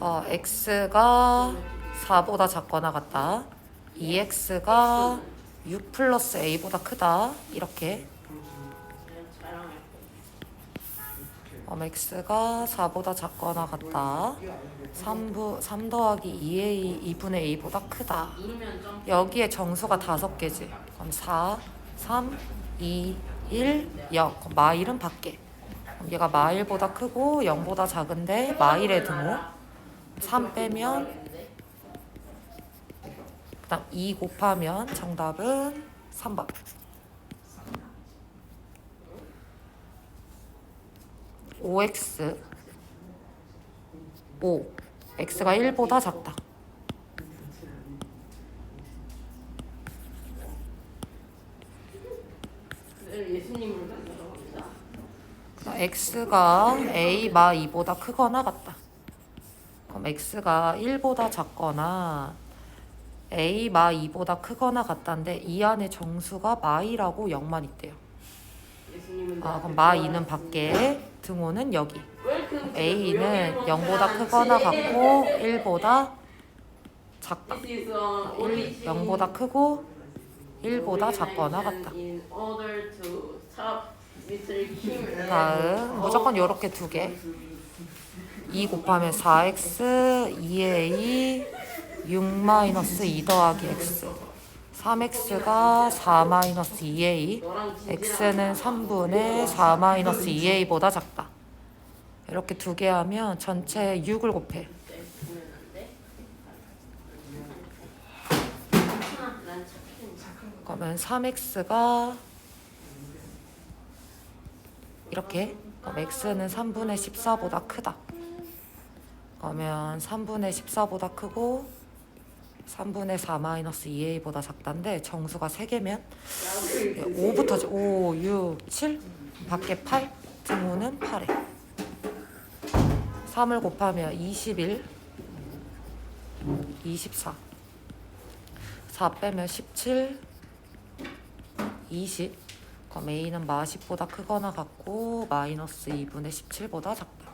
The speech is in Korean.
어, x가 4보다 작거나 같다. 2x가 6 플러스 a보다 크다. 이렇게. 그럼 x가 4보다 작거나 같다. 3부, 3 더하기 2a, 2분의 a보다 크다. 누르면 점 여기에 정수가 다섯 개지. 그럼 4, 3, 2, 1, 0. 그럼 마일은 밖에. 그럼 얘가 마일보다 크고 0보다 작은데 마일의 등호. 3 빼면 그다음 2 곱하면 정답은 3번. 5x 5 x가 1보다 작다. x가 a 마 2보다 크거나 같다. 그럼 x가 1보다 작거나 a 마 2보다 크거나 같다인데 이 안에 정수가 마이라고 0만 있대요. 아 그럼 마 2는 밖에 등호는 여기. a는 0보다 크거나 같고 1보다 작다. 1, 0보다 크고 1보다 작거나 같다. 다음 무조건 요렇게 두 개. 2 곱하면 4x 2a 6 마이너스 2 더하기 x 3x가 4 마이너스 2a 너랑 x는 3분의 4 마이너스 2a보다 작다. 이렇게 두 개 하면 전체 6을 곱해. 그러면 3x가 이렇게 x는 3분의 14보다 크다. 그러면 3분의 14보다 크고 3분의 4 마이너스 2a보다 작다인데 정수가 3개면 5부터 5, 6, 7 밖에 8 등호는 8에. 3을 곱하면 21 24 4 빼면 17 20 그럼 a는 마 10보다 크거나 같고 마이너스 2분의 17보다 작다